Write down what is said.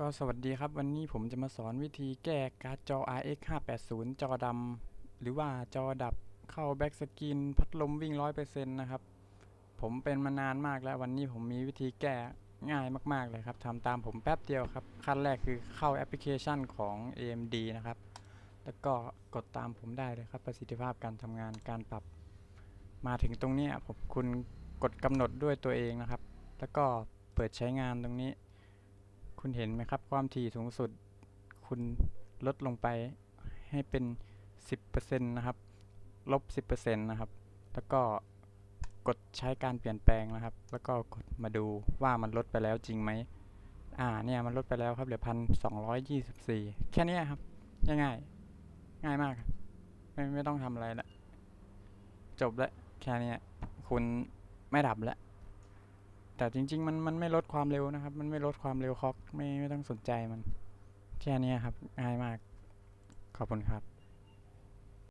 ก็สวัสดีครับวันนี้ผมจะมาสอนวิธีแก้การ์ดจอ RX 580 จอดำหรือว่าจอดับเข้าแบ็กสกรีนพัดลมวิ่ง 100%นะครับ ผมเป็นมานานมากแล้ววันนี้ผมมีวิธีแก้ง่ายมากๆเลยครับทำตามผมแป๊บเดียวครับ ขั้นแรกคือเข้าแอปพลิเคชันของ AMD นะครับ แล้วก็กดตามผมได้เลยครับ ประสิทธิภาพการทำงานการปรับ มาถึงตรงนี้ผมคุณกดกำหนดด้วยตัวเองนะครับ แล้วก็เปิดใช้งานตรงนี้ คุณเห็นไหมครับ ความถี่สูงสุด คุณลดลงไปให้เป็น 10%นะครับ ลบ 10%นะครับ แล้วก็กดใช้การเปลี่ยนแปลงนะครับ แล้วก็กดมาดูว่ามันลดไปแล้วจริงไหม อ่า เนี่ย มันลดไปแล้วครับ เหลือพันสองร้อยยี่สิบสี่แค่นี้ครับ ง่ายๆ ง่ายมาก ไม่ไม่ต้องทำอะไรละ จบแล้วแค่นี้คุณไม่ดับแล้ว แต่จริง ๆ มันมันไม่ลดความเร็วนะครับ มันไม่ลดความเร็วคล็อกไม่ไม่ต้องสนใจมัน แค่นี้ครับง่ายมาก ขอบคุณครับ